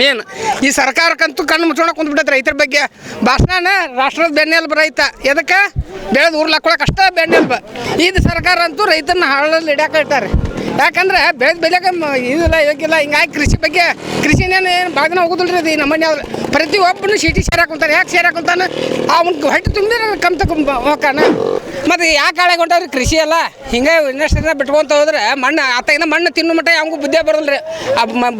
Main. ಈ ಸರ್ಕಾರಕ್ಕಂತೂ ಕಣ್ಣು ಮುಚ್ಚೋಣ ಕುಂತ್ಬಿಟ್ಟೈತೆ ರೈತರ ಬಗ್ಗೆ. ಭಾಷಣನ ರಾಷ್ಟ್ರದ ಬೆನ್ನೆಲುಬು ರೈತ. ಎದಕ್ಕೆ? ಬೆಳೆದು ಊರ್ಲಾಕೊಳಕ್ಕೆ ಅಷ್ಟೇ ಬೆನ್ನೆಲುಬು ಇದು ಸರ್ಕಾರ ಅಂತೂ ರೈತನ ಹಾಳಲ್ಲಿ ಹಿಡ್ಯಾಕ ಇಟ್ಟಾರೆ. ಯಾಕಂದ್ರೆ ಬೆಳೆದ ಬೆಲೆಗೆ ಇದಿಲ್ಲ, ಯೋಗ್ಯಲ್ಲ. ಹಿಂಗಾಗಿ ಕೃಷಿ ಬಗ್ಗೆ ಕೃಷಿನೇನು ಏನು ಬಾಗಿನ ಹೋಗುದಿಲ್ಲ ರೀ ನಮ್ಮನೆ ಪ್ರತಿ ಒಬ್ಬನು ಸಿಟಿ ಸೇರಾಕೊಂತಾನೆ ಯಾಕೆ ಸೇರಾಕೊಂತಾನೆ ಅವ್ನ ಹೊಟ್ಟೆ ತುಂಬಿದ್ರೆ ಕಮ್ ತಕೊಂಬ ಹೋಗಾನ ಮತ್ತು ಯಾಕೆ ಹಾಳಾಗೊಂಡವ್ರಿ ಕೃಷಿ ಎಲ್ಲ ಹಿಂಗೆ ಇಂಡಸ್ಟ್ರಿನ ಬಿಟ್ಕೊಂತ ಹೋದ್ರೆ ಮಣ್ಣು ಆತಾಗಿನ ಮಣ್ಣು ತಿನ್ನು ಮಟ್ಟ ಯಾವಂಗೂ ಬುದ್ಧಿ ಬರಲ್ಲ ರೀ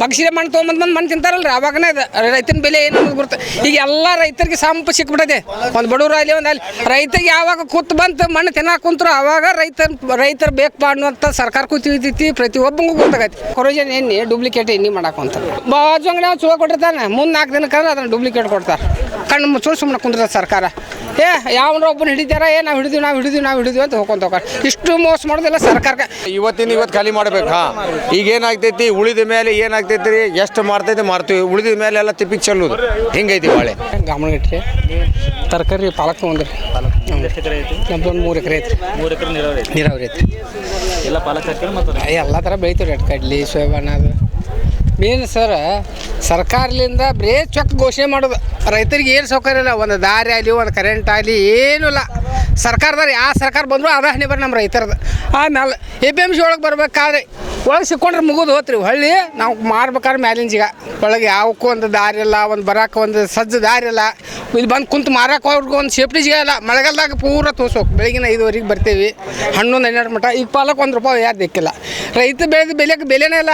ಬಗ್ಸಿದ ಮಣ್ಣು ತೊಗೊಂಬಂದು ಬಂದು ಮಣ್ಣು ತಿಂತಾರಲ್ಲ ರೀ ಅವಾಗನೇ ಇದು ರೈತನ ಬೆಲೆ ಏನು ಬರುತ್ತೆ ಈಗ ಎಲ್ಲ ರೈತರಿಗೆ ಸಂಪು ಸಿಕ್ಬಿಟ್ಟೈತೆ. ಒಂದು ಬಡವರು ಅಲ್ಲಿ ಒಂದು ಅಲ್ಲಿ ರೈತರಿಗೆ ಯಾವಾಗ ಕೂತ್ ಬಂತು ಮಣ್ಣು ತಿನ್ನಕ್ಕೆ ಕುಂತ್ರು, ಅವಾಗ ರೈತರ ರೈತರು ಬೇಕು ಅನ್ನುವಂಥ ಸರ್ಕಾರ ಕೂತಿರ್ತೈತಿ ಪ್ರತಿಯೊಬ್ಬಂಗೂ ಗೊತ್ತಾಗೈತಿ ಕೊರೋಜನ್ ಎಣ್ಣೆ ಡೂಪ್ಲಿಕೇಟ್ ಎಣ್ಣೆ ಮಾಡಾಕಂತ ಬಾಜು ಅಂಗಡಿ ಅವ್ನು ಚಲೋ ಕೊಟ್ಟಿರ್ತಾನೆ. ಮುಂದೆ ನಾಲ್ಕು ದಿನಕ್ಕೆ ಅದನ್ನು ಡೂಪ್ಲಿಕೇಟ್ ಕೊಡ್ತಾರೆ. ಕಣ್ಣು ಮುಚ್ಚು ಸುಮ್ಮನೆ ಕುಂದ್ರ ಸರ್ಕಾರ. ಏ ಯಾವನ ಒಬ್ಬನ ಹಿಡಿತಾರ ಏ ನಾವು ಹಿಡಿದೀವಿ ನಾವು ಹಿಡಿದೀವಿ ನಾವು ಹಿಡಿದೀವಿ ಅಂತ ಹೋಗ್ಕೊಂತ ಹೋಗ್ತಾರೆ. ಇಷ್ಟು ಮೋಸ ಮಾಡೋದಿಲ್ಲ ಸರ್ಕಾರಕ್ಕೆ. ಇವತ್ತಿನ ಇವತ್ತು ಖಾಲಿ ಮಾಡ್ಬೇಕಾ ಈಗ ಏನಾಗ್ತೈತಿ ಉಳಿದ ಮೇಲೆ ಏನಾಗ್ತೈತಿ ರೀ ಎಷ್ಟು ಮಾಡ್ತೈತಿ ಮಾರ್ತೀವಿ ಉಳಿದ ಮೇಲೆ ಎಲ್ಲ ತಿಪ್ಪಿಗೆ ಚೆಲ್ಲೋದು. ಹಿಂಗೈತಿ ಬಾಳೆ? ಗಮನಗಿಟ್ರಿ ತರಕಾರಿ ಪಾಲಕ್ ತೊಗೊಂಡ್ರಿ. ಎಷ್ಟು ಎಕರೆ ಐತಿ ನಮ್ದು ಒಂದು ಮೂರು ಎಕರೆ ಐತ್ರಿ. ಮೂರು ಎಕರೆ ನೀರಾವರಿ ಐತಿ ನೀರಾವರಿ ಐತ್ರಿ. ಎಲ್ಲ ಪಾಲಕ್ ಹಾಕಿ ಮತ್ತು? ಎಲ್ಲ ಥರ ಬೆಳಿತೀವಿ ರೀ ಕಡ್ಲಿ ಸೋಯಾಬಾನ ಅದು. ಮೇನ್ ಸರ್ ಸರ್ಕಾರದಿಂದ ಬರೇ ಚೊಕ್ಕ ಘೋಷಣೆ ಮಾಡೋದು. ರೈತರಿಗೆ ಏನು ಸೌಕರ್ಯ ಇಲ್ಲ. ಒಂದು ದಾರಿ ಆಗಲಿ, ಒಂದು ಕರೆಂಟ್ ಆಗಲಿ, ಏನೂ ಇಲ್ಲ. ಸರ್ಕಾರದವ್ರು ಯಾವ ಸರ್ಕಾರ ಬಂದರೂ ಅದ ಹಣೆ ಬರ್ರಿ ನಮ್ಮ ರೈತರದ್ದು. ಆಮೇಲೆ ಎ ಪಿ ಎಂ ಸಿ ಒಳಗೆ ಬರ್ಬೇಕಾದ್ರೆ ಒಳಗೆ ಸಿಕ್ಕೊಂಡ್ರೆ ಮುಗಿದು ಹೋತ್ರಿ. ಹೊಳ್ಳಿ ನಾವು ಮಾರ್ಬೇಕಾದ್ರೆ ಮ್ಯಾಲಿನ ಜಿಗ. ಒಳಗೆ ಯಾವಕ್ಕೂ ಒಂದು ದಾರಿ ಇಲ್ಲ, ಒಂದು ಬರೋಕೆ ಒಂದು ಸಜ್ಜು ದಾರಿ ಇಲ್ಲ. ಇಲ್ಲಿ ಬಂದು ಕುಂತು ಮಾರಕ್ಕೆ ಅವ್ರಿಗೂ ಒಂದು ಸೇಫ್ಟಿ ಜಿಗ ಇಲ್ಲ. ಮಳೆಗಾಲದಾಗ ಪೂರ ತೋರ್ಸೋಕೆ. ಬೆಳಗಿನ ಐದುವರೆಗೆ ಬರ್ತೀವಿ. ಹನ್ನೊಂದು, ಹನ್ನೆರಡು ಮಟ್ಟ ಈಗ ಪಾಲಕ್ಕೆ ಒಂದು ರೂಪಾಯಿ ಯಾರು ದಿಕ್ಕಿಲ್ಲ. ರೈತ ಬೆಳೆದ ಬೆಲೆಗೆ ಬೆಲೆನೇ ಇಲ್ಲ.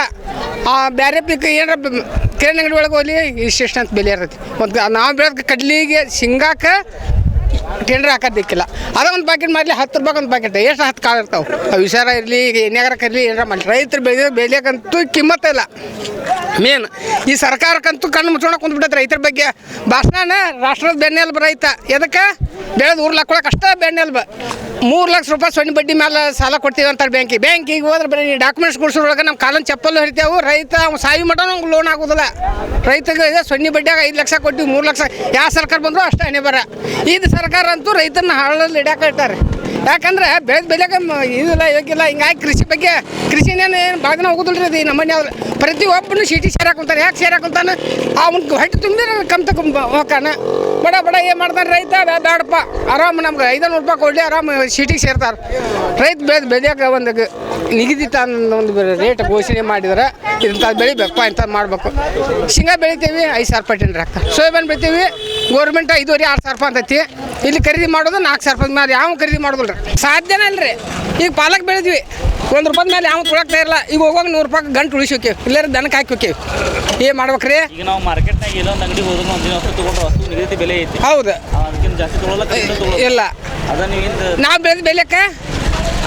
ಆ ಬೇರೆ ಪಿಕ್ ಏನಾರ ಬ- ಅಂಗಡಿ ಒಳಗೆ ಹೋಗ್ಲಿ ಇಷ್ಟಿಷ್ಟು ಅಂತ ಬೆಲೆ ಇರ್ತೈತಿ. ಒಂದು ನಾವು ಬೆಳೆದ ಕಡ್ಲಿಗೆ ಶೇಂಗಾಕ್ಕೆ ಟೆಂಡ್ರ್ ಹಾಕೋದಿಕ್ಕಿಲ್ಲ. ಅದೇ ಒಂದು ಪ್ಯಾಕೆಟ್ ಮಾಡಲಿ, ಹತ್ತು ರೂಪಾಯಿ ಒಂದು ಪ್ಯಾಕೆಟ್ ಎಷ್ಟು ಹತ್ತು ಕಾಳು ಇರ್ತಾವೆ? ಅವು ವಿಚಾರ ಇರಲಿ ಎಣ್ಣೆಗಾರ ಕರಲಿ ಏನಾರ ಮಾಡಿ ರೈತರು ಬೆಳೆದ ಬೆಳೆಯಕ್ಕಂತೂ ಕಿಮ್ಮತ್ತ ಇಲ್ಲ. ಮೇನ್ ಈ ಸರ್ಕಾರಕ್ಕಂತೂ ಕಣ್ಣು ಮುಚ್ಚೋಣ ಕುಂತ್ಬಿಟ್ಟೈತೆ ರೈತರ ಬಗ್ಗೆ. ಭಾಷಣನ ರಾಷ್ಟ್ರದ ಬೆನ್ನೆಲುಬು ರೈತ. ಎದಕ್ಕೆ? ಬೆಳೆದು ಊರ್ಲಾಕೊಳಕ್ಕೆ ಅಷ್ಟೇ ಬೆನ್ನೆಲುಬು. ಮೂರು ಲಕ್ಷ ರೂಪಾಯಿ ಸೊನ್ನೆ ಬಡ್ಡಿ ಮೇಲೆ ಸಾಲ ಕೊಡ್ತೀವಿ ಅಂತಾರೆ ಬ್ಯಾಂಕಿಗೆ ಬ್ಯಾಂಕಿಗೆ ಹೋದ್ರೆ ಬರೀ ಡಾಕ್ಯುಮೆಂಟ್ಸ್ ಕೊಡ್ಸೋದ್ರೊಳಗೆ ನಮ್ಮ ಕಾಲನ್ ಚಪ್ಪಲ್ ಹರಿತೇವು ರೈತ ಅವ್ನು ಸಾಯಿ ಮಟ ನಮ್ಗೆ ಲೋನ್ ಆಗೋದಿಲ್ಲ. ರೈತಗೆ ಇದೆ ಸೊನ್ನೆ ಬಡ್ಡಿಯಾಗ ಐದು ಲಕ್ಷ ಕೊಟ್ಟಿವಿ, ಮೂರು ಲಕ್ಷ. ಯಾವ ಸರ್ಕಾರ ಬಂದರೂ ಅಷ್ಟೇ ಹಣೆ ಬರ. ಇದು ಸರ್ಕಾರ ಅಂತೂ ರೈತನ ಹಾಳಲ್ಲಿ ಹಿಡ್ಯಾಕ ಇಟ್ಟಾರೆ ಯಾಕಂದ್ರೆ ಬೆಳೆದ ಬೆಲೆಗೆ ಇದಿಲ್ಲ ಯೋಗಿಲ್ಲ ಹಿಂಗಾಗಿ ಕೃಷಿ ಬಗ್ಗೆ, ಕೃಷಿನೇನು ಏನು ಬಾಗಿನ ಹೋಗೋದಿಲ್ಲ ರೀ ನಮ್ಮನೆ ಪ್ರತಿ ಒಬ್ಬನು ಸಿಟಿ ಸೇರಾಕೊಂತಾನೆ ಯಾಕೆ ಸೇರಾಕೊಂತಾನೆ ಅವ್ನಿಗೆ ಹೊಟ್ಟೆ ತುಂಬಿದ್ರೆ ಕಮ್ ತಕೊಂಬ ಹೋಗಾನ ಬಡ ಬಡ ಏನು ಮಾಡ್ತಾನೆ ರೈತ? ಬ್ಯಾಡಪ್ಪ ಆರಾಮ್ ನಮ್ಗೆ. ಐದುನೂರು ರೂಪಾಯಿ ಕೊಡಲಿ, ಆರಾಮ್ ಸಿಟಿಗೆ ಸೇರ್ತಾರೆ. ರೈತ ಬೆಳೆದ ಬೆಳೆಯಾಗ ಒಂದು ನಿಗದಿತ ಅನ್ನೋ ಒಂದು ರೇಟ್ ಘೋಷಣೆ ಮಾಡಿದ್ರೆ. ಇಂಥ ಬೆಳಿಬೇಕು ಇಂಥ ಮಾಡಬೇಕು. ಶೇಂಗಾ ಬೆಳಿತೀವಿ ಐದು ಸಾವಿರ ರೂಪಾಯಿ ಟೆಂಡರ್ ಹಾಕ್ತಾರೆ ಸೋಯಾಬೀನ್ ಬೆಳಿತೀವಿ ಗೌರ್ಮೆಂಟ್ ಐದುವರೆ ಆರು ಸಾವಿರ ರೂಪಾಯಿ ಅಂತೈತಿ. ಇಲ್ಲಿ ಖರೀದಿ ಮಾಡೋದು ನಾಲ್ಕು ಸಾವಿರ ರೂಪಾಯಿ ಮೇಲೆ ಯಾವ ಖರೀದಿ ಮಾಡೋದಿಲ್ಲ ರೀ. ಸಾಧ್ಯನೇ ಅಲ್ರಿ ಈಗ ಪಾಲಕ್ ಬೆಳಿದ್ವಿ ಒಂದು ರೂಪಾಯಿ ಮೇಲೆ ಯಾವ ತುಳಕ್ತಾ ಇರಲ್ಲ ಈಗ ಹೋಗುವಾಗ ನೂರು ರೂಪಾಯಿ ಗಂಟು ಉಳಿಸೋಕೆ ಇಲ್ಲಾರ ದನಕ್ಕೆ ಹಾಕಿ ಹೋಕ್ಕೇವಿ ಏನು ಮಾಡ್ಬೇಕ್ರಿ ಈಗ ನಾವು ಮಾರ್ಕೆಟ್ನಾಗ ಅಂಗಡಿ ಹೋದ್ರು ವಸ್ತು ತೊಗೊಂಡ್ರೆ ವಸ್ತು ನಿಗದಿತ ಬೆಲೆ ಐತಿ. ಹೌದು. ಅದಕ್ಕಿಂತ ಜಾಸ್ತಿ ತೊಗೊಳಲ್ಲ ಇಲ್ಲ. ಅದನ್ನ ನಾವು ಬೆಳೆದ ಬೆಲೆಕ್ಕೆ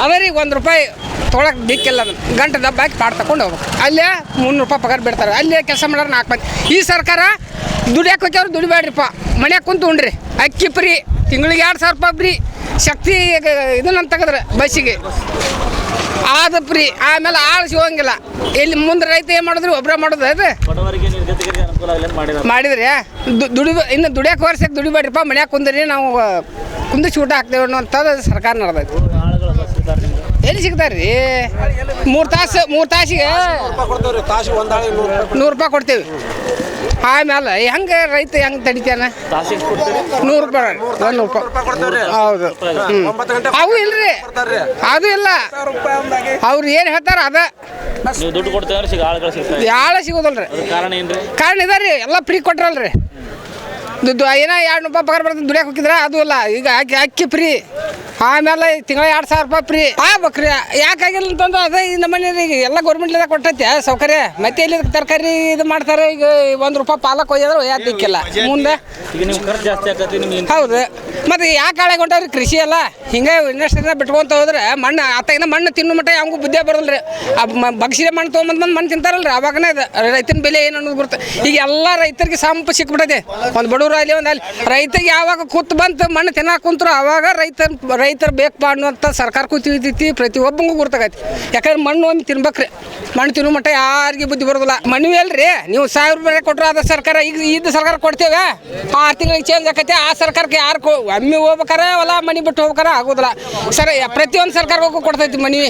ಅವರಿಗೆ ಒಂದು ರೂಪಾಯಿ ತೊಗೊಳಕ್ಕೆ ದಿಕ್ಕಿಲ್ಲ ಅದನ್ನು. ಗಂಟೆ ದಬ್ಬ ಹಾಕಿ ಪಾಡ್ ತಗೊಂಡು ಹೋಗ್ಬೇಕು. ಅಲ್ಲೇ ಮುನ್ನೂರು ರೂಪಾಯಿ ಪಗಾರ ಬಿಡ್ತಾರೆ. ಅಲ್ಲೇ ಕೆಲಸ ಮಾಡೋರು ನಾಲ್ಕು ಮಂದಿ. ಈ ಸರ್ಕಾರ ದುಡಿಯೋಕೆ ಹೋಗ್ಯವ್ರು ದುಡಿಬೇಡ್ರಿಪ್ಪ. ಮನ್ಯಾಗ ಕುಂತು ಉಣ್ರಿ. ಅಕ್ಕಿ ಫ್ರೀ ತಿಂಗಳಿಗೆ ಎರಡು ಸಾವಿರ ರೂಪಾಯಿ ಫ್ರೀ. ಶಕ್ತಿ ಇದನ್ನ ತೆಗೆದ್ರೆ ಬಸ್ಸಿಗೆ. ಆದ ಫ್ರೀ. ಆಮೇಲೆ ಆಳು ಸಿಗೋಂಗಿಲ್ಲ ಇಲ್ಲಿ ಮುಂದೆ ರೈತ ಏನು ಮಾಡಿದ್ರು ಒಬ್ಬರ ಮಾಡೋದು ಅದು. ಮಾಡಿದಾರೆ. ದುಡಿ ಇನ್ನು ದುಡಿಯೋಕೆ ವರ್ಷಕ್ಕೆ ದುಡಿಬೇಡ್ರಿಪ್ಪ. ಮನ್ಯಾಗ ಕುಂದ್ರಿ ನಾವು ಕುಂದಿಸಿ ಊಟ ಹಾಕ್ತೇವೆ ಅನ್ನೋಂಥದ್ದು ಸರ್ಕಾರ ನಡೆದೈತಿ ಆಳುಗಳು ಬಸ್ ಇರ್ತಾರೆ ನಿಮ್ಗೆ ಎಲ್ಲಿ ಸಿಗ್ತಾರೆ ರೀ? ಮೂರು ತಾಸು, ಮೂರು ತಾಸಿಗೆ? ನೂರು ರೂಪಾಯಿ ಕೊಡ್ತೇವೆ. ಆಮೇಲೆ ಹೆಂಗೆ ರೈತ ಹೆಂಗೆ ತಡಿತಾನೆ? ನೂರು ರೂಪಾಯಿ ಒಂದು ರೂಪಾಯಿ. ಹೌದು. ಅವು ಇಲ್ರಿ. ಅದು ಇಲ್ಲ. ಅವ್ರು ಏನು ಹೇಳ್ತಾರ ಅದ? ಯಾಳ ಸಿಗೋದಲ್ರಿ? ಕಾರಣ ಇದಾರೆ ಎಲ್ಲ ಫ್ರೀ ಕೊಟ್ರಲ್ರಿ. ದುಡ್ಡು, ಏನೋ ಎರಡು ರೂಪಾಯಿ ಪಗಾರ ಬರ್ತದೆ ದುಡಿಯಕ್ಕೆ ಹೋಗಿದ್ರೆ, ಅದು ಇಲ್ಲ. ಈಗ ಅಕ್ಕಿ ಅಕ್ಕಿ ಫ್ರೀ ಆಮೇಲೆ ತಿಂಗಳ ಎರಡು ಸಾವಿರ ರೂಪಾಯಿ ಫ್ರೀ ಆಗ್ಬೇಕ್ರಿ ಯಾಕಾಗಿಲ್ಲ ಅಂತಂದ್ರೆ ಅದೇ ಈ ನಮ್ಮ ಈಗ ಎಲ್ಲ ಗೌರ್ಮೆಂಟ್ಲಿಂದ ಕೊಟ್ಟೈತೆ ಸೌಕರ್ಯ. ಮತ್ತೆ ಇಲ್ಲಿ ತರಕಾರಿ ಇದು ಮಾಡ್ತಾರೆ ಈಗ ಒಂದು ರೂಪಾಯಿ ಪಾಲಕ್ ಒಯ್ಯೋದ್ರೆ ಒಯ್ಯೋದು ದಿಕ್ಕಿಲ್ಲ ಮುಂದೆ ಹೌದು. ಮತ್ತೆ ಯಾಕೆ ಹಾಳಾಗೊಂಡವ್ರಿ ಕೃಷಿ ಎಲ್ಲ ಹಿಂಗೆ ಇಂಡಸ್ಟ್ರಿನ ಬಿಟ್ಕೊಂತ ಹೋದ್ರೆ ಮಣ್ಣು ಆತಾಗಿನ ಮಣ್ಣು ತಿನ್ನು ಮಟ್ಟ ಯಾವಾಗೂ ಬುದ್ಧಿ ಬರಲ್ಲ ರೀ ಬಗ್ಸಿದ ಮಣ್ಣು ತೊಗೊಂಬಂದು ಬಂದು ಮಣ್ಣು ತಿಂತಾರಲ್ರಿ ಅವಾಗನೇ ಇದು ರೈತನ ಬೆಲೆ ಏನು ಅನ್ನೋದು ಬರುತ್ತೆ. ಈಗ ಎಲ್ಲ ರೈತರಿಗೆ ಸಂಪು ಸಿಕ್ಬಿಟ್ಟೈತೆ. ಒಂದು ಬಡವರು ಅಲ್ಲಿ ಒಂದು ಅಲ್ಲಿ ರೈತರಿಗೆ ಯಾವಾಗ ಕೂತ್ ಬಂತು ಮಣ್ಣು ತಿನ್ನಕ್ಕೆ ಕುಂತ್ರು ಅವಾಗ ರೈತರ ರೈತರು ಬೇಕು ಅನ್ನುವಂಥ ಸರ್ಕಾರಕ್ಕೂ ತಿಳಿತೈತಿ ಪ್ರತಿಯೊಬ್ಬಂಗೂ ಗುರ್ತಾಗೈತಿ. ಯಾಕಂದ್ರೆ ಮಣ್ಣು ಒಮ್ಮೆ ತಿನ್ಬೇಕ್ರಿ. ಮಣ್ಣು ತಿನ್ನು ಮಟ್ಟ ಯಾರಿಗೆ ಬುದ್ಧಿ ಬರೋದಿಲ್ಲ. ಮಣ್ಣು ಅಲ್ರಿ, ನೀವು ಸಾವಿರ ರೂಪಾಯಿ ಕೊಟ್ಟರೆ ಅದ ಸರ್ಕಾರ, ಈಗ ಇದ್ದ ಸರ್ಕಾರ ಕೊಡ್ತೇವೆ. ಆರು ತಿಂಗಳಿಗೆ ಚೇಂಜ್ ಆಕೈತಿ, ಆ ಸರ್ಕಾರಕ್ಕೆ ಯಾರು ಒಮ್ಮೆ ಹೋಗ್ಬೇಕಾರೆ ಹೊಲ, ಮನೆ ಬಿಟ್ಟು ಹೋಗ್ಬೇಕಾರೆ ಆಗೋದಿಲ್ಲ. ಸರ್ ಪ್ರತಿಯೊಂದು ಸರ್ಕಾರಕ್ಕೂ ಕೊಡ್ತೈತಿ ಮನಿ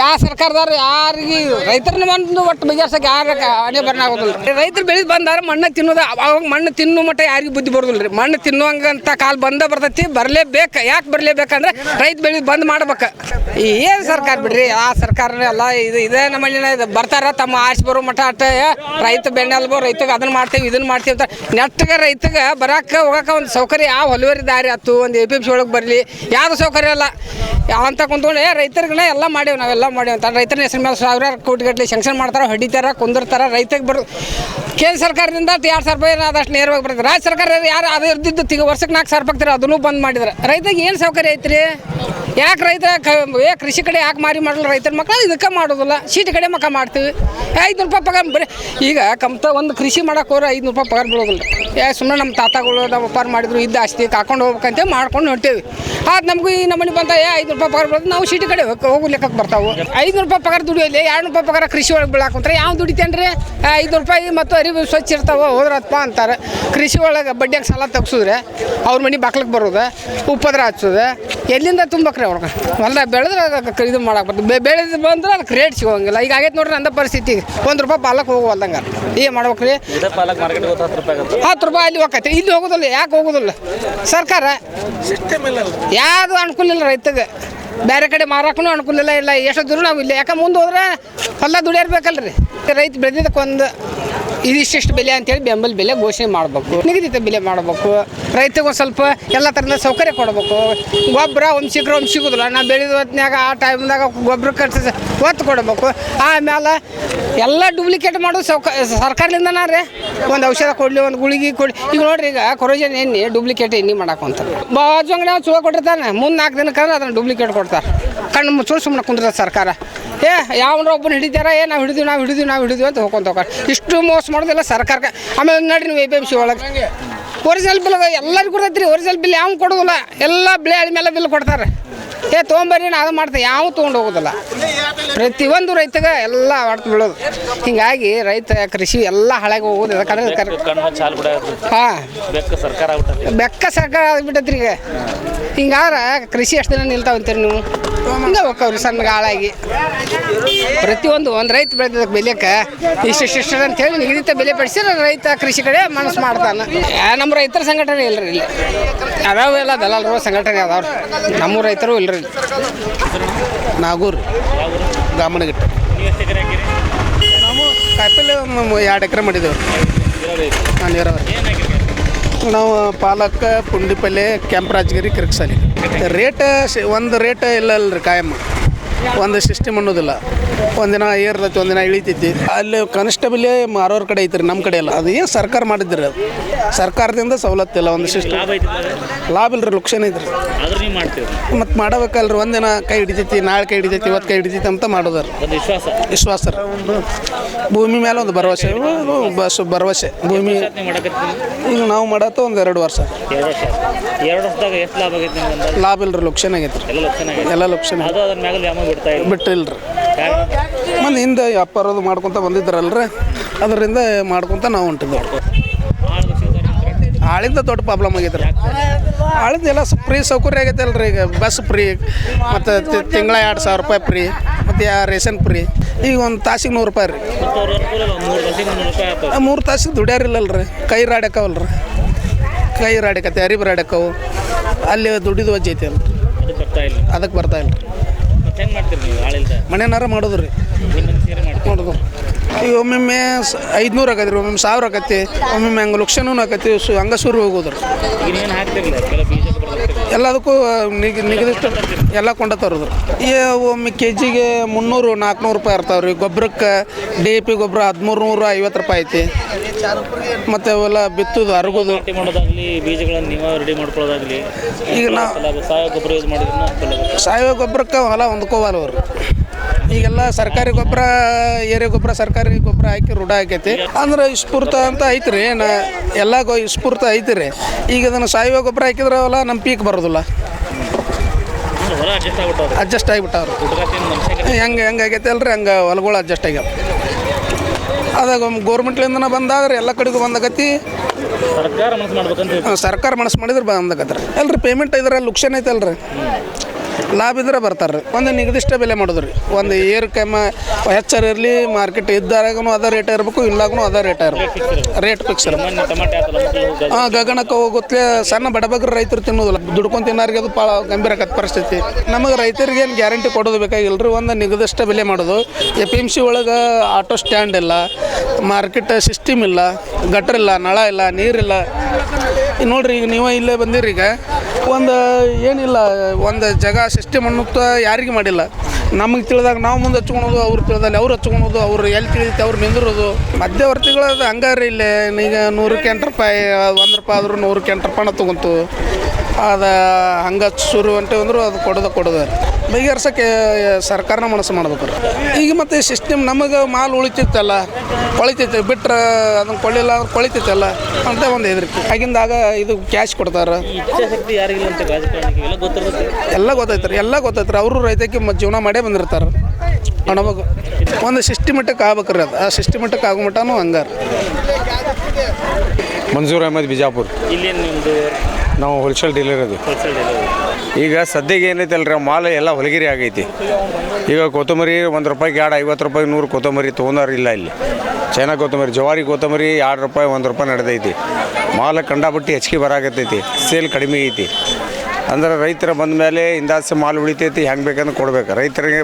ಯಾವ ಸರ್ಕಾರದವ್ರು ಯಾರಿಗೆ, ರೈತರನ್ನ ಬಂದು ಒಟ್ಟು ಬಗೆಹರ್ಸಕ್ಕೆ ಯಾರ ಹಣೆ ಬರ್ನ ಆಗೋದಿಲ್ಲ. ರೈತರು ಬೆಳೆದು ಬಂದಾರ ಮಣ್ಣು ತಿನ್ನೋದು, ಅವಾಗ ಮಣ್ಣು ತಿನ್ನು ಮಟ್ಟ ಯಾರಿಗೂ ಬುದ್ಧಿ ಬರೋದಿಲ್ಲ ರೀ. ಮಣ್ಣು ತಿನ್ನುವಂಗಂತ ಕಾಲ ಬಂದ ಬರ್ತೈತಿ, ಬರಲೇಬೇಕು. ಯಾಕೆ ಬರಲೇಬೇಕಂದ್ರೆ ರೈತ ಬೆಳೆ ಬಂದ್ ಮಾಡ್ಬೇಕು. ಏನು ಸರ್ಕಾರ ಬಿಡ್ರಿ? ಆ ಸರ್ಕಾರ ಎಲ್ಲ ಇದು ಇದೇ ನಮ್ಮಲ್ಲಿನ ಇದು. ಬರ್ತಾರ, ತಮ್ಮ ಆರ್ಸಿ ಬರೋ ಮಠ ಅಟ್ಟ, ರೈತ ಬೆನ್ನೆಲ್ಬೋ ರೈತಗೆ ಅದನ್ನ ಮಾಡ್ತೀವಿ ಇದನ್ನ ಮಾಡ್ತೀವಿ ಅಂತ. ನೆಟ್ಟಗೆ ರೈತಗೆ ಬರಕ್ಕೆ ಹೋಗಕ್ಕೆ ಒಂದು ಸೌಕರ್ಯ ಯಾವ ಹೊಲುವರಿ ದಾರಿ ಆಯ್ತು, ಒಂದು ಎ ಪಿ ಎಂ ಸಿ ಒಳಗೆ ಬರಲಿ. ಯಾವುದು ಸೌಕರ್ಯ ಇಲ್ಲ ಅಂತ ಕುಂತ್ಕೊಂಡು, ಏ ರೈತರಿಗನ ಎಲ್ಲ ಮಾಡೇವಿ ನಾವೆಲ್ಲ ಮಾಡೇವಿ ಅಂತ. ರೈತರ ಹೆಸರು ಮೇಲೆ ಸಾವಿರಾರು ಕೋಟಿ ಗಟ್ಟಲೆ ಶಂಕ್ಷನ್ ಮಾಡ್ತಾರೆ, ಹೊಡಿತಾರೆ, ಕುಂದಿರ್ತಾರ, ರೈತಗೆ ಬರೋ. ಕೇಂದ್ರ ಸರ್ಕಾರದಿಂದ ಎರಡು ಸಾವಿರ ರೂಪಾಯಿ ಆದಷ್ಟು ನೇರವಾಗಿ ಬರ್ತದೆ. ರಾಜ್ಯ ಸರ್ಕಾರ ಯಾರು ಅದು ಇರ್ದಿದ್ದು ತಿಗ ವರ್ಷಕ್ಕೆ ನಾಲ್ಕು ಸಾವಿರ ರೂಪಾಯಿ ಅದನ್ನು ಬಂದ್ ಮಾಡಿದ್ರೆ. ರೈತಗೆ ಏನು ಸೌಕರ್ಯ ಐತ್ರಿ? ಯಾಕೆ ರೈತ ಕ, ಏ, ಕೃಷಿ ಕಡೆ ಯಾಕೆ ಮಾರಿ ಮಾಡಲ್ಲ ರೈತರ ಮಕ್ಕಳು ಇದಕ್ಕೆ ಮಾಡೋದಿಲ್ಲ. ಸೀಟ್ ಕಡೆ ಮಕ್ಕ ಮಾಡ್ತೀವಿ. ಐದುನೂರು ರೂಪಾಯಿ ಪಗಾರ ಬರೀ, ಈಗ ಕಮ್ತ ಒಂದು ಕೃಷಿ ಮಾಡೋಕೆ ಹೋದ್ರೆ ಐದುನೂರು ರೂಪಾಯಿ ಪಗಾರ ಬಿಡೋದಿಲ್ಲ ಯಾ ಸುಮ್ಮನೆ ನಮ್ಮ ತಾತಗಳು ನಮ್ಮ ಅಪ್ಪಾರ ಮಾಡಿದ್ರು, ಇದ್ದ ಆಸ್ತಿ ಕಾಕೊಂಡು ಹೋಗ್ಬೇಕಂತ ಮಾಡ್ಕೊಂಡು ಹೊಂಟೇವಿ. ಆದ ನಮಗೂ ಈ ನಮ್ಮನೆ ಬಂದ ಏ ಐದು ರೂಪಾಯಿ ಪಗಾರ ಬೀಳೋದು ನಾವು ಸೀಟ್ ಕಡೆ ಹೋಗಿ ಲೆಕ್ಕಕ್ಕೆ ಬರ್ತಾವೆ. ಐದುನೂರು ರೂಪಾಯಿ ಪಗಾರ ದುಡಿಯಲ್ಲಿ ಎರಡು ರೂಪಾಯಿ ಪಗಾರ ಕೃಷಿ ಒಳಗೆ ಬೀಳಾಕಂತಾರೆ ಯಾವ ದುಡಿತೇನ್ರಿ? ಐದು ರೂಪಾಯಿ ಮತ್ತು ಅರಿವು ಸ್ವಚ್ಛ ಇರ್ತಾವೆ, ಹೋದ್ರಪ್ಪ ಅಂತಾರೆ. ಕೃಷಿ ಒಳಗೆ ಬಡ್ಡಿಯಾಗಿ ಸಾಲ ತೆಗ್ಸಿದ್ರೆ ಅವ್ರ ಮನೆ ಬಾಕ್ಲಕ್ಕೆ ಬರೋದು, ಉಪದ್ರ ಹಚ್ಚೋದು ಎಲ್ಲಿಂದ ತುಂಬಕ್ರಿ ಅವ್ರಿಗೆ ಹೊಲ್ದಾಗ ಬೆಳೆದ್ರೆ ಅದಕ್ಕೆ ಇದು ಮಾಡಕ್ಕೆ ಬರ್ತದೆ. ಬೆಳೆದು ಬಂದ್ರೆ ಅದಕ್ಕೆ ರೇಟ್ ಸಿಗೋಂಗಿಲ್ಲ. ಈಗ ಆಗೈತೆ ನೋಡ್ರಿ ಅಂದ ಪರಿಸ್ಥಿತಿ. ಒಂದು ರೂಪಾಯಿ ಪಾಲಕ್ ಹೋಗುವಲ್ದಂಗ ಹೊಲ್ದಂಗೆ. ಏನು ಮಾಡ್ಬೇಕ್ರಿ? ರೀ ಪಾಲಕ್ ಮಾರ್ಕೆಟ್ ಹೋಗ್ತಾ ಹತ್ತು ರೂಪಾಯಿ ಅಲ್ಲಿ ಹೋಗತ್ತೆ ಇಲ್ಲಿ ಹೋಗೋದಿಲ್ಲ ಯಾಕೆ ಹೋಗೋದಿಲ್ಲ? ಸರ್ಕಾರ ಯಾವುದು ಅನುಕೂಲ ಇಲ್ಲ ರೈತಗೆ. ಬೇರೆ ಕಡೆ ಮಾರಕ್ಕೂ ಅನುಕೂಲ ಇಲ್ಲ ಇಲ್ಲ. ಎಷ್ಟು ದೂರ ನಾವು ಇಲ್ಲ ಯಾಕೆ ಮುಂದೆ ಹೋದ್ರೆ ಹೊಲ ದುಡಿಯರ್ಬೇಕಲ್ರಿ ರೈತ ಬೆಳೆದಿದ್ದಕ್ಕೆ ಒಂದು ಇದಿಷ್ಟು ಬೆಲೆ ಅಂತೇಳಿ ಬೆಂಬಲ ಬೆಲೆ ಘೋಷಣೆ ಮಾಡಬೇಕು. ನಿಗದಿತ ಬೆಲೆ ಮಾಡಬೇಕು. ರೈತಗೊಂದು ಸ್ವಲ್ಪ ಎಲ್ಲ ಥರದ ಸೌಕರ್ಯ ಕೊಡಬೇಕು. ಗೊಬ್ಬರ ಸಿಕ್ಕರೆ ಒಂದು ಸಿಗೋದಿಲ್ಲ. ನಾವು ಬೆಳೆದ ಹೊತ್ನ್ಯಾಗ ಆ ಟೈಮ್ದಾಗ ಗೊಬ್ಬರ ಖರ್ಚು ಒತ್ತು ಕೊಡಬೇಕು. ಆಮೇಲೆ ಎಲ್ಲ ಡೂಪ್ಲಿಕೇಟ್ ಮಾಡೋದು ಸೌಕ ಸರ್ಕಾರದಿಂದ ರೀ. ಒಂದು ಔಷಧ ಕೊಡಲಿ, ಒಂದು ಗುಳಿಗೆ ಕೊಡಿ ಈಗ ನೋಡ್ರಿ ಈಗ ಕೊರೋಜನ್ ಎಣ್ಣೆ ಡೂಪ್ಲಿಕೇಟ್ ಎಣ್ಣೆ ಮಾಡಾಕೊಂತ ಬಾಜು ಅಂಗಡಿ ಚಲೋ ಕೊಟ್ಟಿರ್ತಾನೆ ಮುಂದೆ ನಾಲ್ಕು ದಿನಕ್ಕೆ ಅದನ್ನು ಡೂಪ್ಲಿಕೇಟ್ ಕೊಡ್ತಾರೆ. ಕಣ್ಣು ಮುಚ್ಚೋದು ಸುಮ್ಮನೆ ಕುಂದ್ರ ಸರ್ಕಾರ. ಏ ಯಾವನ ಒಬ್ಬನ ಹಿಡಿದಾರ ಏ ನಾವು ಹಿಡಿದೀವಿ ನಾವು ಹಿಡಿದೀವಿ ನಾವು ಹಿಡಿದೀವಿ ಅಂತ ಹೋಗ್ಕೊಂತ ಹೋಗ್ತಾರೆ ಇಷ್ಟು ಮೋಸ ಮಾಡೋದಿಲ್ಲ ಸರ್ಕಾರಕ್ಕೆ. ಆಮೇಲೆ ನೋಡಿ ನೀವು ಎ ಪಿ ಎಂ ಸಿ ಒಳಗೆ. ಒರಿಜಿನಲ್ ಬಿಲ್ ಎಲ್ಲರಿಗೂ ಕೊಡತ್ತೆ ರೀ ಒರಿಜಿನಲ್ ಬಿಲ್ ಯಾವ ಕೊಡೋದಿಲ್ಲ. ಎಲ್ಲ ಬೆಳೆ ಮೇಲೆ ಬಿಲ್ ಕೊಡ್ತಾರೆ. ಏ ತೊಗೊಂಬರ್ರಿ ನಾ ಅದು ಮಾಡ್ತೇವೆ ಯಾವ ತೊಗೊಂಡು ಹೋಗೋದಿಲ್ಲ. ಪ್ರತಿಯೊಂದು ರೈತಗೆ ಎಲ್ಲ ಹೊಡ್ತು ಬೀಳೋದು. ಹಿಂಗಾಗಿ ರೈತ ಕೃಷಿ ಎಲ್ಲ ಹಾಳಾಗಿ ಹೋಗೋದು ಹಾಂ. ಬೆಕ್ಕ ಸರ್ಕಾರ ಆಗ್ಬಿಟ್ಟದೆ ಬೆಕ್ಕ ಸರ್ಕಾರ ಆಗ್ಬಿಟ್ಟೈತ್ರಿ ಈಗ. ಹಿಂಗಾದ್ರೆ ಕೃಷಿ ಎಷ್ಟು ದಿನ ನಿಲ್ತಾವಂತೀರಿ ನೀವು? ಹಿಂಗೆ ಹೋಗ್ತಾವ್ರಿ ಸಣ್ಣಗೆ ಹಾಳಾಗಿ ಪ್ರತಿಯೊಂದು ಒಂದು ರೈತ ಬೆಳೆದ ಬೆಲೆಕ್ಕೆ ಇಷ್ಟಿಷ್ಟು ಅಂತೇಳಿ ನಿಗದಿತ ಬೆಲೆ ಪಡಿಸಿದ್ರೆ ರೈತ ಕೃಷಿ ಕಡೆ ಮನಸ್ಸು ಮಾಡ್ತಾನೆ. ಯಾ, ನಮ್ಮ ರೈತರ ಸಂಘಟನೆ ಇಲ್ರಿ ಇಲ್ಲಿ. ಅದಾವ ಎಲ್ಲ ದಲಾಲರು ಸಂಘಟನೆ ಅದಾವ್ರಿ ನಮ್ಮ ರೈತರು ಇಲ್ರಿ ಇಲ್ಲಿ. ನಾಗೂರು ಗಾಮನಗಿಟ್ಟ ನೀವು ಕಾಯಿಪಲ್ಲೆ ಎರಡು ಎಕರೆ ಮಾಡಿದ್ದೇವೆ ನಾನು ನೀರಾವರಿ. ನಾವು ಪಾಲಕ್ ಪುಂಡಿ ಪಲ್ಲೆ ಕೆಂಪು ರಾಜಗಿರಿ ಕಿರ್ಕ್ಸಾಲಿ ರೇಟ್ ಒಂದು ರೇಟ್ ಇಲ್ಲ ಅಲ್ರಿ ಕಾಯಂ. ಒಂದು ಸಿಸ್ಟಮ್ ಅನ್ನೋದಿಲ್ಲ. ಒಂದಿನ ಏರ್ತೈತಿ ಒಂದಿನ ಇಳಿತೈತಿ ಅಲ್ಲಿ ಕಾನ್ಸ್ಟೇಬಲೇ ಮಾರೋರ್ ಕಡೆ ಐತ್ರಿ ನಮ್ಮ ಕಡೆ ಎಲ್ಲ. ಅದು ಏನು ಸರ್ಕಾರ ಮಾಡಿದ್ರಿ ಅದು? ಸರ್ಕಾರದಿಂದ ಸವಲತ್ತಿಲ್ಲ ಒಂದು ಸಿಸ್ಟಮ್ ಲಾಭ ಇಲ್ರಿ ಲುಕ್ಷನ್ ಐತ್ರಿ. ಮತ್ತು ಮಾಡಬೇಕಲ್ರಿ ಒಂದಿನ ಕೈ ಹಿಡಿತೈತಿ ನಾಳೆ ಕೈ ಹಿಡಿತೈತಿ ಇವತ್ತು ಕೈ ಹಿಡಿತೈತಿ ಅಂತ ಮಾಡೋದಾರ ವಿಶ್ವಾಸ. ಭೂಮಿ ಮೇಲೆ ಒಂದು ಭರವಸೆ. ಬಸ್ ಭರವಸೆ. ಭೂಮಿ ಈಗ ನಾವು ಮಾಡತ್ತ ಒಂದು ಎರಡು ವರ್ಷ. ಎರಡು ವರ್ಷ. ಎರಡು ವರ್ಷದಾಗ ಎಷ್ಟು ಲಾಭ ಆಗೈತಿ ಲಾಭ ಇಲ್ರಿ ಲುಕ್ಷನ್ ಆಗೈತೆ. ರೀ ಎಲ್ಲ ಲುಕ್ಷನ್ ಅದು ಅದ್ರ ಮ್ಯಾಗಲ್ಲಿ ಬಿಡ್ತಾ ಇಲ್ಲ ಬಿಟ್ಟಿಲ್ರಿ. ಮಂದಿ ಹಿಂದೆ ಅಪ್ಪಾರದು ಮಾಡ್ಕೊತ ಬಂದಿದ್ರಲ್ರಿ ಅದರಿಂದ ಮಾಡ್ಕೊತ ನಾವು ಹೊಂಟಿದ್ವಿ. ಆಳು ಆಳಿಂದ ದೊಡ್ಡ ಪ್ರಾಬ್ಲಮ್ ಆಗೈತೆ ರೀ ಆಳಿಂದ ಎಲ್ಲ ಫ್ರೀ ಸೌಕರ್ಯ ಆಗೈತೆ ಅಲ್ರಿ ಈಗ. ಬಸ್ ಫ್ರೀ ಮತ್ತು ತಿಂಗಳ ಎರಡು ಸಾವಿರ ರೂಪಾಯಿ ಫ್ರೀ ಮತ್ತು ರೇಷನ್ ಫ್ರೀ ಈಗ ಒಂದು ತಾಸಿಗೆ ನೂರು ರೂಪಾಯಿ ರೀ. ಮೂರು ಕೈ ತಾಸಿಗೆ ದುಡ್ಯಾರಿಲ್ಲಲ್ರಿ. ಕೈ ರಾಡಕ್ಕವಲ್ರಿ ಕೈ ರಾಡ್ಯಾಕತ್ತೆ ಅರಿಬ್ ರಾಡ್ಯಾಕವು ಅಲ್ಲಿ ದುಡಿದು ವಜ್ಜೈತೆ ಅಲ್ರಿ. ಅದಕ್ಕೆ ಬರ್ತಾ ಇಲ್ಲ. ಹೆಂಗೆ ಮಾಡ್ತೀರಿ ನೀವು? ಆಳಿಲ್ದ ಮನೆನಾರ ಮಾಡೋದು ರೀ ಸೇರಿ ಮಾಡೋದು. ಈಗ ಒಮ್ಮೊಮ್ಮೆ ಐದ್ನೂರು ಆಗತ್ತೆ ರೀ ಒಮ್ಮೊಮ್ಮೆ ಸಾವಿರ ಆಕತಿ ಒಮ್ಮೊಮ್ಮೆ ಹಂಗೆ ಲಕ್ಷನೂ ಆಕತಿ ಸು ಹಂಗೆ ಸುರು ಹೋಗೋದು ರೀ. ಈಗ ಏನು ಹಾಕ್ತಿರಲಿಲ್ಲ? ಕೆಲ ಬೀಜ ಬರ್ತಿರ್ಲಿಲ್ಲ ಎಲ್ಲದಕ್ಕೂ ನಿಗ ನಿಗದಿಷ್ಟ ಎಲ್ಲ ಕೊಂಡ ತರೋದು. ಈ ಒಮ್ಮೆ ಕೆ ಜಿಗೆ ಮುನ್ನೂರು ನಾಲ್ಕುನೂರು ರೂಪಾಯಿ ಇರ್ತಾವೆ ರೀ ಗೊಬ್ಬರಕ್ಕೆ ಡಿ ಎ ಪಿ ಗೊಬ್ಬರ ಹದಿಮೂರು ನೂರ ಐವತ್ತು ರೂಪಾಯಿ ಐತಿ. ಮತ್ತು ಅವೆಲ್ಲ ಬಿತ್ತುದು ಅರಗೋದು. ನಾಟಿ ಮಾಡೋದಾಗಲಿ ಬೀಜಗಳನ್ನು ನೀವು ರೆಡಿ ಮಾಡ್ಕೊಳ್ಳೋದಾಗಲಿ ಈಗ ನಾವು ಸಾವಯವ ಗೊಬ್ಬರ ಯೂಸ್ ಮಾಡಿದ್ರೆ ಸಾವಯವ ಗೊಬ್ಬರಕ್ಕೆ ಹೊಲ ಹೊಂದ್ಕೋವಲ್ಲ ಅವ್ರು. ಈಗೆಲ್ಲ ಸರ್ಕಾರಿ ಗೊಬ್ಬರ ಏರಿಯ ಗೊಬ್ಬರ ಸರ್ಕಾರಿ ಗೊಬ್ಬರ ಹಾಕಿ ರೂಢ ಆಕೈತಿ ಅಂದ್ರೆ ಇಸ್ಫೂರ್ತ ಅಂತ ಐತ್ರಿ ನಾ ಎಲ್ಲ ಗೊ ಇಸ್ಫೂರ್ತ ಐತಿ ರೀ. ಈಗ ಅದನ್ನು ಸಾವಯವ ಗೊಬ್ಬರ ಹಾಕಿದ್ರವಲ್ಲ ನಮ್ ನಮ್ಮ ಪೀಕ್ ಬರೋದಿಲ್ಲ. ಅಡ್ಜಸ್ಟ್ ಆಗ್ಬಿಟ್ಟವ್ರು. ಹೆಂಗೆ ಹೆಂಗೆ ಆಗೈತೆ ಅಲ್ರಿ ಹಂಗೆ ಹೊಲಗಳು ಅಡ್ಜಸ್ಟ್ ಆಗ್ಯಾವ. ಅದಾಗ ಗೌರ್ಮೆಂಟ್ಲಿಂದನ ಬಂದಾದ್ರೆ ಎಲ್ಲ ಕಡೆಗೂ ಬಂದಾಗತಿ ಮನಸ್ಸು ಸರ್ಕಾರ ಮನಸ್ಸು ಮಾಡಿದ್ರೆ ಬಂದಾಗತ್ರಿ ಅಲ್ರಿ ಪೇಮೆಂಟ್ ಇದ್ರೆ ಲುಕ್ಷನ್ ಐತಲ್ರಿ. ಲಾಭ ಇದ್ರೆ ಬರ್ತಾರೆ ರೀ ಒಂದು ನಿರ್ದಿಷ್ಟ ಬೆಲೆ ಮಾಡೋದ್ರಿ. ಒಂದು ಏರ್ ಕಮ್ಮ ಹೆಚ್ಚರ ಇರಲಿ ಮಾರ್ಕೆಟ್ ಇದ್ದಾಗೂ ಅದೇ ರೇಟ್ ಇರಬೇಕು ಇಲ್ಲಾಗೂ ಅದೇ ರೇಟ್ ಇರಬೇಕು. ರೇಟ್ ಫಿಕ್ಸ್ ಹಾಂ, ಗಗನಕ್ಕೆ ಹೋಗುತ್ತೆ ಸಣ್ಣ ಬಡಬಗ್ರ ರೈತರು ತಿನ್ನೋದಿಲ್ಲ. ದುಡ್ಕೊಂಡು ತಿನ್ನೋರಿಗೆ ಅದು ಭಾಳ ಗಂಭೀರ ಪರಿಸ್ಥಿತಿ. ನಮಗೆ ರೈತರಿಗೆ ಏನು ಗ್ಯಾರಂಟಿ ಕೊಡೋದು ಬೇಕಾಗಿಲ್ಲ ರೀ ಒಂದು ನಿರ್ದಿಷ್ಟ ಬೆಲೆ ಮಾಡೋದು. ಎ ಪಿ ಎಂ ಸಿ ಒಳಗೆ ಆಟೋ ಸ್ಟ್ಯಾಂಡ್ ಇಲ್ಲ ಮಾರ್ಕೆಟ್ ಸಿಸ್ಟಮ್ ಇಲ್ಲ ಗಟ್ರಿಲ್ಲ ನಳ ಇಲ್ಲ, ನೀರಿಲ್ಲ. ನೋಡ್ರಿ, ಈಗ ನೀವು ಇಲ್ಲೇ ಬಂದಿರಿ ಈಗ. ಒಂದು ಏನಿಲ್ಲ, ಒಂದು ಜಗ ಸಿಸ್ಟಮ್ ಅನ್ನುತ್ತ ಯಾರಿಗೂ ಮಾಡಿಲ್ಲ. ನಮಗೆ ತಿಳಿದಾಗ ನಾವು ಮುಂದೆ ಹಚ್ಕೊಳೋದು ಅವ್ರು ತಿಳಿದಲ್ಲಿ ಅವ್ರು ಹಚ್ಕೊಳೋದು ಅವ್ರು ಎಲ್ಲಿ ತಿಳಿದೈತೆ ಅವ್ರು ನಿಂದಿರೋದು. ಮಧ್ಯವರ್ತಿಗಳದು ಹಂಗಾರಿ ಇಲ್ಲೇ, ಈಗ ನೂರಕ್ಕೆ ಎಂಟು ರೂಪಾಯಿ ಒಂದು ರೂಪಾಯಿ ಆದರೂ ನೂರಕ್ಕೆ ಎಂಟು ರೂಪಾಯಿನ ತೊಗೊಂತು. ಅದು ಹಂಗೆ ಶುರು ಅಂಟೆ ಅಂದ್ರು ಅದು ಕೊಡೋದು ಕೊಡೋದು ಬಗೆಹರ್ಸೋಕ್ಕೆ ಸರ್ಕಾರನ ಮನಸ್ಸು ಮಾಡ್ಬೇಕು ರೀ. ಈಗ ಮತ್ತೆ ಸಿಸ್ಟಮ್ ನಮಗೆ ಮಾಲ್ ಉಳಿತಿತ್ತಲ್ಲ ಕೊಳಿತೈತೆ ಬಿಟ್ರೆ ಅದನ್ನು ಕೊಳಿಲ್ಲ ಅಂದ್ರೆ ಕೊಳಿತೈತಲ್ಲ ಅಂತ ಒಂದು ಹೆದರಿಕೆ ಆಗಿಂದಾಗ ಇದು ಕ್ಯಾಶ್ ಕೊಡ್ತಾರೆ. ಎಲ್ಲ ಗೊತ್ತೈತ್ರಿ ಎಲ್ಲ ಗೊತ್ತೈತ್ರಿ ಅವರು ರೈತಕ್ಕೆ ಮ ಜೀವನ ಮಾಡೇ ಬಂದಿರ್ತಾರೆ. ಅಣಬಗ ಒಂದು ಸಿಸ್ಟಮೆಟಿಕ್ ಆಗ್ಬೇಕ್ರಿ ಅದು. ಆ ಸಿಸ್ಟಮೆಟಿಕ್ ಆಗೋ ಮಟ್ಟನೂ ಹಂಗಾರ ಮಂಜೂರ್ ಅಹಮದ್ ಬಿಜಾಪುರ್. ಇಲ್ಲಿ ನಿಮ್ಮದು ನಾವು ಹೋಲ್ಸೇಲ್ ಡೀಲರ್ ಅದು. ಹೋಲ್ಸೇಲ್ ಈಗ ಸದ್ಯಕ್ಕೆ ಏನೈತೆ ಅಲ್ರಿ ಮಾಲ್ ಎಲ್ಲ ಹೊಲಗಿರಿ ಆಗೈತಿ. ಈಗ ಕೊತ್ತಂಬರಿ ಒಂದು ರೂಪಾಯಿಗೆ ಎರಡು ಐವತ್ತು ರೂಪಾಯಿ ನೂರು ಕೊತ್ತಂಬರಿ ತೊಗೊಂಡಾರ ಇಲ್ಲ ಇಲ್ಲಿ. ಚೆನ್ನಾಗಿ ಕೊತ್ತಂಬರಿ ಜವಾರಿ ಕೊತ್ತಂಬರಿ ಎರಡು ರೂಪಾಯಿ ಒಂದು ರೂಪಾಯಿ ನಡೆದೈತಿ. ಮಾಲ್ ಕಂಡಾಪಟ್ಟಿ ಹೆಚ್ಚಿಗೆ ಬರಾಕತ್ತೈತಿ ಸೇಲ್ ಕಡಿಮೆ ಐತಿ. ಅಂದ್ರೆ ರೈತರ ಬಂದ ಮೇಲೆ ಇಂದಾಸೆ ಮಾಲ್ ಉಳಿತೈತಿ ಹೆಂಗೆ ಬೇಕಂದ್ರೆ ಕೊಡ್ಬೇಕು. ರೈತರಿಗೆ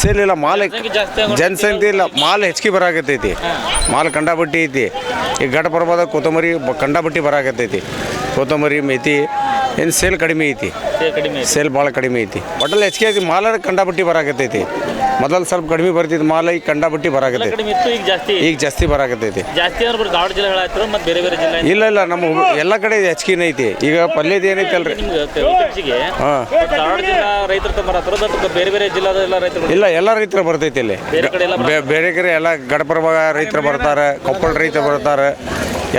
ಸೇಲ್ ಇಲ್ಲ ಮಾಲ್ ಜನಸಂಖ್ಯೆ ಇಲ್ಲ ಮಾಲ್ ಹೆಚ್ಚಿಗೆ ಬರಾಕತ್ತೈತಿ. ಮಾಲ್ ಕಂಡಾಪಟ್ಟಿ ಐತಿ. ಈಗ ಘಟಪ್ರಭಾದ ಕೊತ್ತಂಬರಿ ಕಂಡಾಬಟ್ಟಿ ಕಂಡಾಪಟ್ಟಿ ಬರಾಕತ್ತೈತಿ. ಕೊತ್ತಂಬರಿ ಮೇತಿ ಏನು ಸೇಲ್ ಕಡಿಮೆ ಐತಿ? ಸೇಲ್ ಭಾಳ ಕಡಿಮೆ ಐತಿ. ಒಟ್ಟಲ್ಲಿ ಹೆಚ್ಚಿಗೆ ಐತಿ ಮಾಲಾರ ಕಂಡಾಪಟ್ಟಿ ಬರಾಕತ್ತೈತಿ. ಮೊದಲು ಸ್ವಲ್ಪ ಕಡಿಮೆ ಬರ್ತಿತ್ತು ಮಾಲ ಈಗ ಕಂಡ ಬಟ್ಟಿ ಬರಾಕತ್ತೈತಿ. ಕಡಿಮೆ ಇತ್ತು ಈಗ ಜಾಸ್ತಿ? ಈಗ ಜಾಸ್ತಿ ಬರಾಕತ್ತೈತಿ. ಜಾಸ್ತಿ ಅಂದ್ರೆ ಬರೀ ದಾವಣ ಜಿಲ್ಲೆ ಹೇಳಾಯ್ತು ಮತ್ತೆ ಬೇರೆ ಬೇರೆ ಜಿಲ್ಲೆ ಇಲ್ಲ ಇಲ್ಲ ನಮ್ಮ ಹುಬ್ಳಿ- ಎಲ್ಲ ಕಡೆ ಹೆಚ್ಚಿಗೆ ಐತಿ. ಈಗ ಪಲ್ಯದ ಏನೈತಿ ಅಲ್ರಿ? ನಿಮ್ಗೆ ಹಾಂ. ಧಾರವಾಡ ಜಿಲ್ಲಾ ರೈತರು ತಗೊಂಬರತ್ತಾರ ಮತ್ತು ಬೇರೆ ಬೇರೆ ಜಿಲ್ಲಾದ ಎಲ್ಲ ರೈತರು ಇಲ್ಲ ಎಲ್ಲ ರೈತರು ಬರ್ತೈತಿ ಇಲ್ಲಿ. ಬೇರೆ ಕಡೆ ಎಲ್ಲ ಗಡಪ್ರಭಾಗ ಬೇರೆ ಕಡೆ ಎಲ್ಲ ಗಡಪರಭಾಗ ರೈತರು ಬರ್ತಾರೆ ಕೊಪ್ಪಳ ರೈತರು ಬರ್ತಾರೆ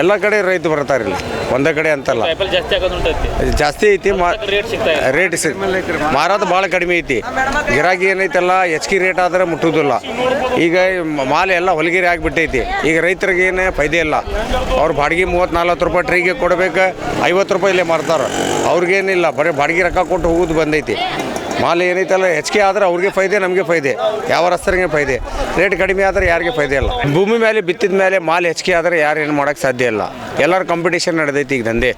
ಎಲ್ಲ ಕಡೆ ರೈತರು ಬರ್ತಾರೆ ಇಲ್ಲಿ. ಒಂದೇ ಕಡೆ ಅಂತಲ್ಲ. ಕಾಯಿಪಲ್ಲೆ ಜಾಸ್ತಿ ಆಗೋದು ಉಂಟೈತಿ. ಅದು ಜಾಸ್ತಿ ಐತಿ ಮಾ ರೇಟ್ ಸಿಗ್ತಾ ಇದೆ ರೇಟ್ ಸಿಗ್ ಮಾರಾಟ ಭಾಳ ಕಡಿಮೆ ಐತಿ. ಗಿರಾಕಿ ಏನೈತಲ್ಲ ಹೆಚ್ಚಿಗೆ ರೇಟ್ ಆದ್ರೆ ಮುಟ್ಟುವುದಿಲ್ಲ ಈಗ ಮಾಲೆ ಎಲ್ಲ ಹೊಲಗಿರಿ ಆಗಿಬಿಟ್ಟೈತಿ. ಈಗ ರೈತರಿಗೆ ಏನು ಫೈದೆ ಇಲ್ಲ. ಅವ್ರು ಬಾಡಿಗೆ ಮೂವತ್ತು ನಲ್ವತ್ತು ರೂಪಾಯಿ ಟ್ರೀಗೆ ಕೊಡ್ಬೇಕು, ಐವತ್ತು ರೂಪಾಯಿ ಇಲ್ಲೇ ಮಾರ್ತಾರೆ. ಅವ್ರಿಗೇನಿಲ್ಲ, ಬರೀ ಬಾಡಿಗೆ ರೊಕ್ಕ ಕೊಟ್ಟು ಹೋಗೋದು ಬಂದೈತಿ. ಮಾಲ್ ಏನೈತಲ್ಲ ಹೆಚ್ಚಿಗೆ ಆದ್ರೆ ಅವ್ರಿಗೆ ಫೈದೆ ನಮಗೆ ಫೈದೆ. ಯಾವ ರಸ್ತರಿಗೆ ಫೈದೆ? ರೇಟ್ ಕಡಿಮೆ ಆದ್ರೆ ಯಾರಿಗೆ ಫೈದೆ ಇಲ್ಲ. ಭೂಮಿ ಮೇಲೆ ಬಿತ್ತಿದ ಮೇಲೆ ಮಾಲ್ ಹೆಚ್ಚಿಗೆ ಆದ್ರೆ ಯಾರು ಏನು ಮಾಡೋಕ್ಕೆ ಸಾಧ್ಯ ಇಲ್ಲ. ಎಲ್ಲರೂ ಕಾಂಪಿಟೇಷನ್ ನಡೆದೈತಿ ಈಗ ದಂಧೆ.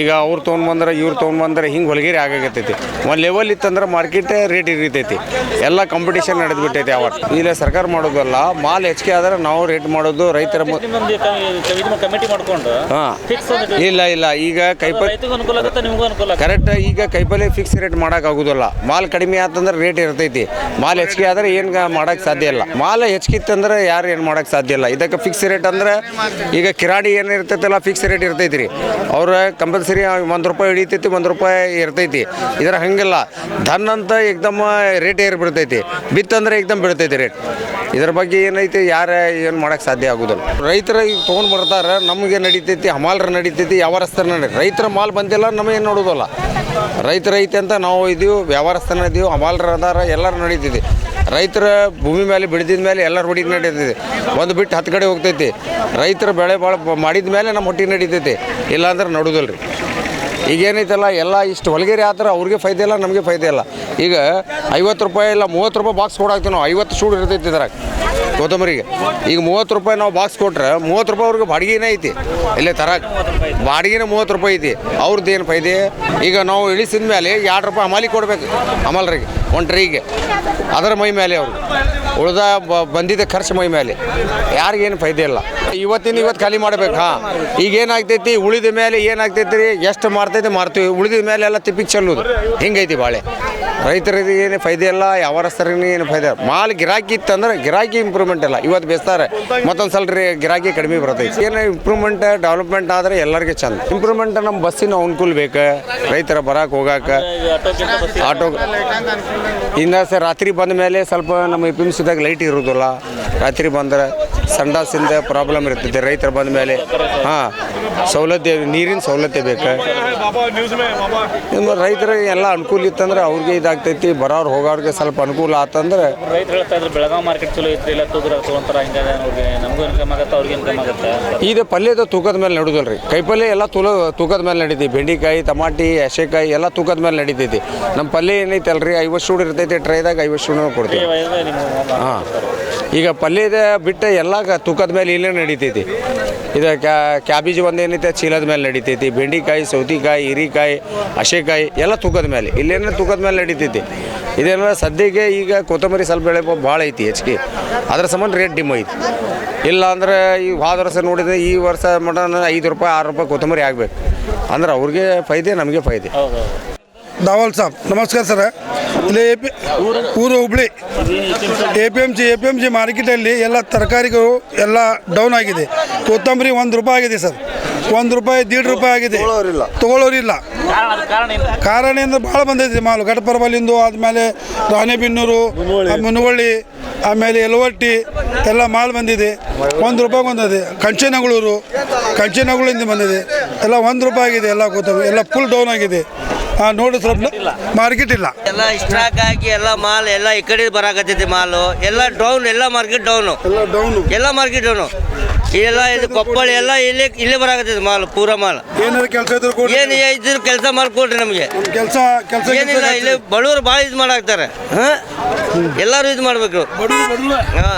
ಈಗ ಅವ್ರು ತೊಗೊಂಡ್ಬಂದ್ರೆ ಇವ್ರು ತೊಗೊಂಡ್ಬಂದ್ರೆ ಹಿಂಗೆ ಹೊಲಗೇರಿ ಆಗಾಗತ್ತೈತಿ ಒಂದು ಲೆವೆಲ್ ಇತ್ತಂದ್ರೆ ಮಾರ್ಕೆಟ್ ರೇಟ್ ಇರಿತೈತಿ. ಎಲ್ಲ ಕಾಂಪಿಟೇಷನ್ ನಡೆದ್ಬಿಟ್ಟೈತಿ ಅವರು ಇಲ್ಲ ಸರ್ಕಾರ ಮಾಡೋದಲ್ಲ ಮಾಲ್ ಹೆಚ್ಚಿಗೆ ಆದ್ರೆ ನಾವು ರೇಟ್ ಮಾಡೋದು ರೈತರ ಹಾಂ. ಇಲ್ಲ ಇಲ್ಲ ಈಗ ಕೈಪಲ್ಯ ಕರೆಕ್ಟ್ ಈಗ ಕೈಪಲ್ಯ ಫಿಕ್ಸ್ ರೇಟ್ ಮಾಡೋಕ್ಕಾಗೋದಿಲ್ಲ ಆಗುದಿಲ್ಲ. ಮಾಲ್ ಕಡಿಮೆ ಆತಂದ್ರೆ ರೇಟ್ ಇರ್ತೈತಿ. ಮಾಲ್ ಹೆಚ್ಚಿಗೆ ಆದ್ರೆ ಏನು ಮಾಡಕ್ ಸಾಧ್ಯ ಇಲ್ಲ. ಮಾಲ್ ಹೆಚ್ಚಿಗೆ ಇತ್ತಂದ್ರೆ ಯಾರು ಏನು ಮಾಡಕ್ ಸಾಧ್ಯ ಇಲ್ಲ. ಇದಕ್ಕೆ ಫಿಕ್ಸ್ ರೇಟ್ ಅಂದ್ರೆ ಈಗ ಕಿರಾಣಿ ಏನು ಇರ್ತೈತಲ್ಲ ಫಿಕ್ಸ್ ರೇಟ್ ಇರ್ತೈತಿ ರೀ ಅವ್ರ ಕಂಪಲ್ಸರಿ ಒಂದು ರೂಪಾಯಿ ಹಿಡಿತೈತಿ, ಒಂದು ರೂಪಾಯಿ ಇರ್ತೈತಿ. ಇದರ ಹಂಗಿಲ್ಲ. ಧನ್ ಅಂತ ಏಕ್ದಮ್ ರೇಟ್ ಏರ್ಬಿಡ್ತೈತಿ. ಬಿತ್ತಂದ್ರೆ ಏಕ್ದಮ್ ಬಿಡ್ತೈತಿ ರೇಟ್ ಇದ್ರ ಬಗ್ಗೆ ಏನೈತಿ, ಯಾರ ಏನು ಮಾಡಕ್ ಸಾಧ್ಯ ಆಗುದಿಲ್ಲ. ರೈತರ ಈಗ ತೊಗೊಂಡು ಬರ್ತಾರೆ, ನಮಗೆ ನಡೀತೈತಿ, ಹಮಾಲ್ರ ನಡೀತೈತಿ ರಸ್ತೆ ನಡಿ, ರೈತರ ಮಾಲ್ ಬಂದಿಲ್ಲ ನಮಗೇನು ನೋಡೋದಲ್ಲ. ರೈತರ ರೈತ ಅಂತ ನಾವು ಇದೀವಿ, ವ್ಯವಹಾರಸ್ಥನ ಇದೀವಿ, ಅಮಾಲರ ಅದಾರ ಎಲ್ಲರೂ ನಡೀತಿದ್ವಿ ರೈತರ ಭೂಮಿ ಮೇಲೆ ಬಿಡಿದ ಮೇಲೆ ಎಲ್ಲರ ಹೊಟ್ಟಿಗೆ ನಡೀತೈತಿ ಒಂದು ಬಿಟ್ಟು ಹತ್ತು ಕಡೆ ಹೋಗ್ತೈತಿ. ರೈತರ ಬೆಳೆ ಭಾಳ ಮಾಡಿದ ಮೇಲೆ ನಮ್ಮ ಹೊಟ್ಟಿಗೆ ನಡೀತೈತಿ. ಇಲ್ಲಾಂದ್ರೆ ನಡುದಿಲ್ಲ ರೀ ಈಗ ಏನೈತಲ್ಲ ಎಲ್ಲ ಇಷ್ಟು ಹೊಲಗೇರಿ ಆದ್ರೆ ಅವ್ರಿಗೆ ಫೈದೆ ಇಲ್ಲ, ನಮಗೆ ಫೈದೆ ಇಲ್ಲ. ಈಗ ಐವತ್ತು ರೂಪಾಯಿ ಇಲ್ಲ, ಮೂವತ್ತು ರೂಪಾಯಿ ಬಾಕ್ಸ್ ಕೊಡಾಕ್ತೀವಿ ನಾವು ಐವತ್ತು ಶೂಡ್ ಇರ್ತೈತಿ ಇದ್ರಾಗ ಕೊತ್ತಂಬರಿಗೆ ಈಗ ಮೂವತ್ತು ರೂಪಾಯಿ ನಾವು ಬಾಕ್ಸ್ ಕೊಟ್ರೆ, ಮೂವತ್ತು ರೂಪಾಯಿ ಅವ್ರಿಗೆ ಬಾಡಿಗೆನೇ ಐತಿ. ಇಲ್ಲೇ ತರ ಬಾಡಿಗೆನೇ ಮೂವತ್ತು ರೂಪಾಯಿ ಐತಿ. ಅವ್ರದ್ದು ಏನು ಫೈದೆ? ಈಗ ನಾವು ಇಳಿಸಿದ ಮೇಲೆ ಎರಡು ರೂಪಾಯಿ ಅಮಾಲಿ ಕೊಡ್ಬೇಕು, ಅಮಲ್ರಿಗೆ ಒಂದು ಟ್ರೀಗೆ ಅದರ ಮೈ ಮೇಲೆ ಅವ್ರಿಗೆ ಉಳ್ದ ಬಂದಿದ್ದ ಖರ್ಚು ಮೈ ಮೇಲೆ ಯಾರಿಗೇನು ಫೈದೆ ಇಲ್ಲ. ಇವತ್ತಿನ ಇವತ್ತು ಖಾಲಿ ಮಾಡ್ಬೇಕು, ಹಾ. ಈಗ ಏನಾಗ್ತೈತಿ, ಉಳಿದ ಮೇಲೆ ಏನಾಗ್ತೈತಿ ರೀ? ಎಷ್ಟು ಮಾಡ್ತೈತಿ ಮಾರ್ತೀವಿ. ಉಳಿದ ಮೇಲೆ ಎಲ್ಲ ತಿಪ್ಪಿಗೆ ಚೆಲ್ಲೋದು. ಹಿಂಗೈತಿ ಬಾಳೆ. ರೈತರಿಗೆ ಏನು ಫೈದೆ ಇಲ್ಲ, ವ್ಯವಹಾರಸ್ಥರಿಗೆ ಏನು ಫೈದೆ. ಮಾಲ್ ಗಿರಾಕಿ ಇತ್ತಂದ್ರೆ ಗಿರಾಕಿ ಇಂಪ್ರೂವ್ಮೆಂಟ್ ಇಲ್ಲ. ಇವತ್ತು ಬೇಸ್ತಾರೆ. ಮತ್ತೊಂದು ಸಲ ರೀ ಗಿರಾಕಿ ಕಡಿಮೆ ಬರ್ತೈತಿ. ಏನು ಇಂಪ್ರೂವ್ಮೆಂಟ್ ಡೆವಲಪ್ಮೆಂಟ್ ಆದರೆ ಎಲ್ಲರಿಗೆ ಚಂದ. ಇಂಪ್ರೂವ್ಮೆಂಟ್ ನಮ್ಮ ಬಸ್ಸಿನ ಅನುಕೂಲ ಬೇಕು. ರೈತರ ಬರಕ್ಕೆ ಹೋಗಕ್ಕೆ ಆಟೋ ಇನ್ನು ಸರ್ ರಾತ್ರಿ ಬಂದ ಮೇಲೆ ಸ್ವಲ್ಪ ನಮ್ಮ ಎಂ ಸಿದಾಗ ಲೈಟ್ ಇರೋದಿಲ್ಲ. ರಾತ್ರಿ ಬಂದ್ರೆ ಸಂಡಾಸಿಂದ ಪ್ರಾಬ್ಲಮ್ ಇರ್ತೈತಿ. ರೈತರು ಬಂದ ಮೇಲೆ ಹಾಂ ಸೌಲಭ್ಯ ನೀರಿನ ಸೌಲಭ್ಯ ಬೇಕು? ರೈತರಿಗೆ ಎಲ್ಲ ಅನುಕೂಲ ಇತ್ತಂದ್ರೆ ಅವ್ರಿಗೆ ಇದಾಗ್ತೈತಿ. ಬರೋರು ಹೋಗೋರಿಗೆ ಸ್ವಲ್ಪ ಅನುಕೂಲ ಆತಂದ್ರೆ ರೈತರು ಹೇಳ್ತಾ ಇದ್ರು ಬೆಳಗಾವಿ ಮಾರ್ಕೆಟ್ ಚಲೋ ಐತ್ರಿ ಇಲ್ಲ ತೂಕದಾಗ ತೊಗೊಂತಾರ ಹಿಂಗೆ ಅವ್ರಿಗೆ ನಮಗೂ ಇನ್ಕಮ್ ಆಗತ್ತೆ ಅವ್ರಿಗೆ ಇನ್ಕಮ್ ಆಗುತ್ತೆ. ಇದು ಪಲ್ಯದ ತೂಕದ ಮೇಲೆ ನಡುದಲ್ಲ ರೀ ಕೈಪಲ್ಯ ಎಲ್ಲ ತುಲ ತೂಕದ ಮೇಲೆ ನಡೀತಿ. ಬೆಂಡೆಕಾಯಿ ಟಮಾಟಿ ಹಸೆಕಾಯಿ ಎಲ್ಲ ತೂಕದ ಮೇಲೆ ನಡೀತೈತಿ. ನಮ್ಮ ಪಲ್ಯ ಏನೈತೆ ಅಲ್ರಿ? ಐವತ್ತು ಸೂಡು ಇರ್ತೈತಿ ಟ್ರೈದಾಗ ಐವತ್ತು ಸೂಡು ಕೊಡ್ತೀವಿ. ಹಾಂ. ಈಗ ಪಲ್ಯದ ಬಿಟ್ಟು ಎಲ್ಲ ತೂಕದ ಮೇಲೆ ಇಲ್ಲೇ ನಡೀತೈತಿ. ಇದು ಕ್ಯಾಬೇಜ್ ಒಂದೇನೈತೆ ಚೀಲದ ಮೇಲೆ ನಡೀತೈತಿ, ಬೆಂಡೆಕಾಯಿ, ಸೌತಿಕಾಯಿ, ಹೀರಿಕಾಯಿ, ಹಸೆಕಾಯಿ ಎಲ್ಲ ತೂಕದ ಮೇಲೆ. ಇಲ್ಲೇನ ತೂಕದ ಮೇಲೆ ನಡೀತೈತಿ. ಇದೇನ ಸದ್ಯಕ್ಕೆ ಈಗ ಕೊತ್ತಂಬರಿ ಸ್ವಲ್ಪ ಬೆಳೆ ಭಾಳ ಐತಿ ಹೆಚ್ಚಿಗೆ. ಅದ್ರ ಸಂಬಂಧ ರೇಟ್ ಡಿಮ್ ಐತಿ. ಇಲ್ಲ ಅಂದ್ರೆ ಈ ಹೋದ ವರ್ಷ ನೋಡಿದ್ರೆ ಈ ವರ್ಷ ಮಟನ್ ಐದು ರೂಪಾಯಿ, ಆರು ರೂಪಾಯಿ ಕೊತ್ತಂಬರಿ ಆಗಬೇಕು. ಅಂದ್ರೆ ಅವ್ರಿಗೆ ಫೈದೆ, ನಮಗೆ ಫೈದೆ. ದಾವಲ್ ಸಾಬ್. ನಮಸ್ಕಾರ ಸರ್. ಇಲ್ಲಿ ಎ ಪಿ ಊರು Hubli. A P M G A P M G ಮಾರ್ಕೆಟಲ್ಲಿ ಎಲ್ಲ ತರಕಾರಿಗಳು ಎಲ್ಲ ಡೌನ್ ಆಗಿದೆ. ಕೊತ್ತಂಬರಿ ಒಂದು ರೂಪಾಯಿ ಆಗಿದೆ ಸರ್. ಒಂದು ರೂಪಾಯಿ ದೀಡ್ ರೂಪಾಯಿ ಆಗಿದೆ. ತಗೊಳ್ಳೋರಿಲ್ಲ. ಕಾರಣ ಅಂದ್ರೆ ಭಾಳ ಬಂದೈತಿ ಮಾಲು. ಘಟಪರ್ಬಲಿಂದು ಆದಮೇಲೆ ರಾಣೆಬೆನ್ನೂರು ಆ ಮುನವಳ್ಳಿ ಆಮೇಲೆ ಎಲವಟ್ಟಿ ಎಲ್ಲ ಮಾಲ್ ಬಂದಿದೆ. ಒಂದು ರೂಪಾಯಿ ಬಂದಿದೆ. ಕಂಚನಗಳೂರು ಕಂಚನಗಳಿಂದ ಬಂದಿದೆ. ಎಲ್ಲ ಒಂದು ರೂಪಾಯಿ ಆಗಿದೆ ಎಲ್ಲ ಕೊತ್ತಂಬರಿ. ಎಲ್ಲ ಫುಲ್ ಡೌನ್ ಆಗಿದೆ. ನೋಡಿ ಸ್ವಲ್ಪ ಮಾರ್ಕೆಟ್ ಇಲ್ಲ. ಎಲ್ಲ ಸ್ಟಾಕ್ ಹಾಕಿ ಎಲ್ಲ ಮಾಲ್ ಎಲ್ಲ ಈ ಕಡೆ ಬರಾಕತ್ತೈತಿ ಮಾಲು. ಎಲ್ಲ ಡೌನ್ ಎಲ್ಲ ಮಾರ್ಕೆಟ್ ಡೌನು ಎಲ್ಲ ಡೌನು ಎಲ್ಲ ಮಾರ್ಕೆಟ್ ಡೌನು ಎಲ್ಲ ಇದು ಕೊಪ್ಪಳ ಎಲ್ಲ ಇಲ್ಲಿ ಇಲ್ಲೇ ಬರಾಕತ್ತೈತಿ ಮಾಲ್ ಪೂರ ಮಾಲ್. ಏನಾದ್ರು ಕೆಲಸ ಇದ್ರು ಕೊಡಿ ಏನು ಇದ್ರ ಕೆಲಸ ಮಾಡ್ಕೊಡ್ರಿ ನಮಗೆ. ಕೆಲಸ ಕೆಲಸ ಏನಿಲ್ಲ ಇಲ್ಲಿ ಬಡವರು ಭಾಳ ಇದು ಮಾಡಾಕ್ತಾರೆ. ಹಾಂ? ಎಲ್ಲರೂ ಇದು ಮಾಡ್ಬೇಕು. ಹಾಂ.